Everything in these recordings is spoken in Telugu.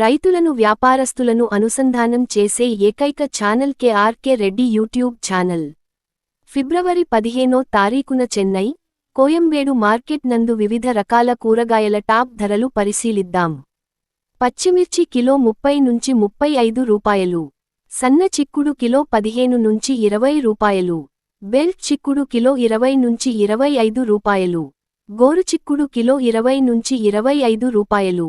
రైతులను వ్యాపారస్తులను అనుసంధానం చేసే ఏకైక channel KRK Reddy YouTube channel. ఫిబ్రవరి పదిహేనో తారీఖున చెన్నై కోయంబేడు మార్కెట్ నందు వివిధ రకాల కూరగాయల టాప్ ధరలు పరిశీలిద్దాం. పచ్చిమిర్చి కిలో ముప్పై నుంచి ముప్పై ఐదు రూపాయలు. సన్న చిక్కుడు కిలో పదిహేను నుంచి ఇరవై రూపాయలు. బెల్ట్ చిక్కుడు కిలో ఇరవై నుంచి ఇరవై ఐదు రూపాయలు. గోరు చిక్కుడు కిలో ఇరవై నుంచి ఇరవై ఐదు రూపాయలు.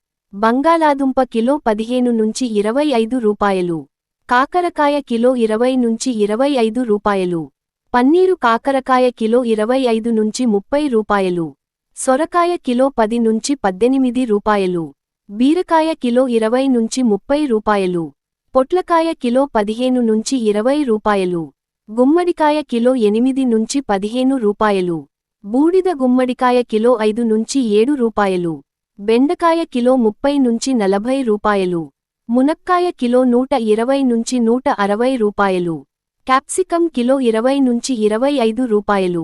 బంగాళాదుంప కిలో పదిహేను నుంచి ఇరవై ఐదు రూపాయలు. కాకరకాయ కిలో ఇరవై నుంచి ఇరవై ఐదు రూపాయలు. పన్నీరు కాకరకాయ కిలో ఇరవై ఐదు నుంచి ముప్పై రూపాయలు. సొరకాయ కిలో పది నుంచి పద్దెనిమిది రూపాయలు. బీరకాయ కిలో ఇరవై నుంచి ముప్పై రూపాయలు. పొట్లకాయ కిలో పదిహేను నుంచి ఇరవై రూపాయలు. గుమ్మడికాయ కిలో ఎనిమిది నుంచి పదిహేను రూపాయలు. బూడిద గుమ్మడికాయ కిలో ఐదు నుంచి ఏడు రూపాయలు. బెండకాయ కిలో ముప్పై నుంచి నలభై రూపాయలు. మునక్కాయ కిలో నూట ఇరవై నుంచి నూట అరవై రూపాయలు. క్యాప్సికం కిలో ఇరవై నుంచి ఇరవై ఐదు రూపాయలు.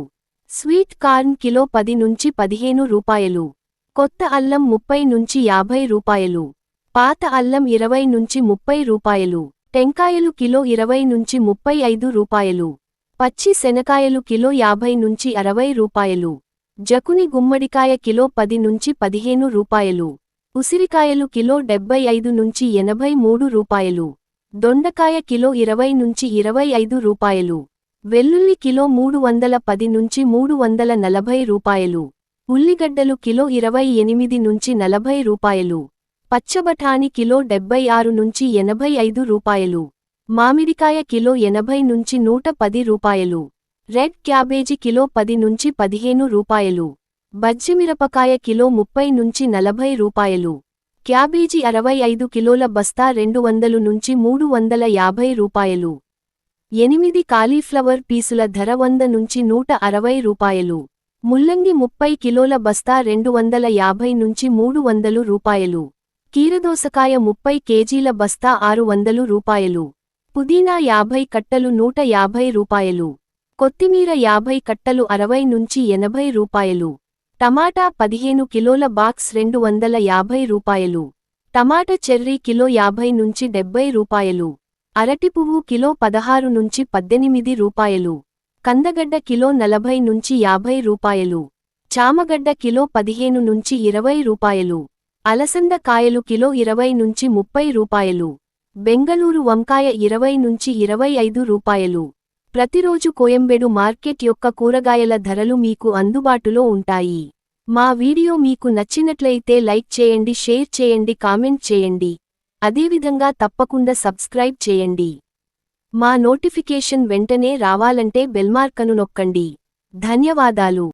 స్వీట్ కార్న్ కిలో పది నుంచి పదిహేను రూపాయలు. కొత్త అల్లం ముప్పై నుంచి యాభై రూపాయలు. పాత అల్లం ఇరవై నుంచి ముప్పై రూపాయలు. టెంకాయలు కిలో ఇరవై నుంచి ముప్పై ఐదు రూపాయలు. పచ్చి శనకాయలు కిలో యాభై నుంచి అరవై రూపాయలు. జకుని గుమ్మడికాయ కిలో పది నుంచి పదిహేను రూపాయలు. ఉసిరికాయలు కిలో డెబ్బై ఐదు నుంచి ఎనభై మూడు రూపాయలు. దొండకాయ కిలో ఇరవై నుంచి ఇరవై ఐదు రూపాయలు. వెల్లుల్లి కిలో మూడు వందల పది నుంచి మూడు వందల నలభై రూపాయలు. ఉల్లిగడ్డలు కిలో ఇరవై ఎనిమిది నుంచి నలభై రూపాయలు. పచ్చబఠాని కిలో డెబ్బై ఆరు నుంచి ఎనభై ఐదు రూపాయలు. మామిడికాయ కిలో ఎనభై నుంచి నూట పది రూపాయలు. రెడ్ క్యాబేజీ కిలో పది నుంచి పదిహేను రూపాయలు. బజ్జిమిరపకాయ కిలో ముప్పై నుంచి నలభై రూపాయలు. క్యాబేజీ అరవై ఐదు కిలోల బస్తా రెండు వందలు నుంచి మూడు వందల యాభై రూపాయలు. ఎనిమిది కాలీఫ్లవర్ పీసుల ధర వంద నుంచి నూట అరవై రూపాయలు. ముల్లంగి ముప్పై కిలోల బస్తా రెండు వందల యాభై నుంచి మూడు వందలు రూపాయలు. కీరదోసకాయ ముప్పై కేజీల బస్తా ఆరు వందలు రూపాయలు. పుదీనా యాభై కట్టలు నూట యాభై రూపాయలు. కొత్తిమీర యాభై కట్టలు అరవై నుంచి ఎనభై రూపాయలు. టమాటా పదిహేను కిలోల బాక్స్ రెండు వందల యాభై రూపాయలు. టమాటా చెర్రీ కిలో యాభై నుంచి డెబ్బై రూపాయలు. అరటి పువ్వు కిలో పదహారు నుంచి పద్దెనిమిది రూపాయలు. కందగడ్డ కిలో నలభై నుంచి యాభై రూపాయలు. చామగడ్డ కిలో పదిహేను నుంచి ఇరవై రూపాయలు. అలసంద కాయలు కిలో ఇరవై నుంచి ముప్పై రూపాయలు. బెంగళూరు వంకాయ ఇరవై నుంచి ఇరవై ఐదు రూపాయలు. ప్రతిరోజు కోయంబేడు మార్కెట్ యొక్క కూరగాయల ధరలు మీకు అందుబాటులో ఉంటాయి. మా వీడియో మీకు నచ్చినట్లయితే లైక్ చేయండి షేర్ చేయండి కామెంట్ చేయండి. అదేవిధంగా తప్పకుండా సబ్స్క్రైబ్ చేయండి. మా నోటిఫికేషన్ వెంటనే రావాలంటే బెల్మార్కను నొక్కండి. ధన్యవాదాలు.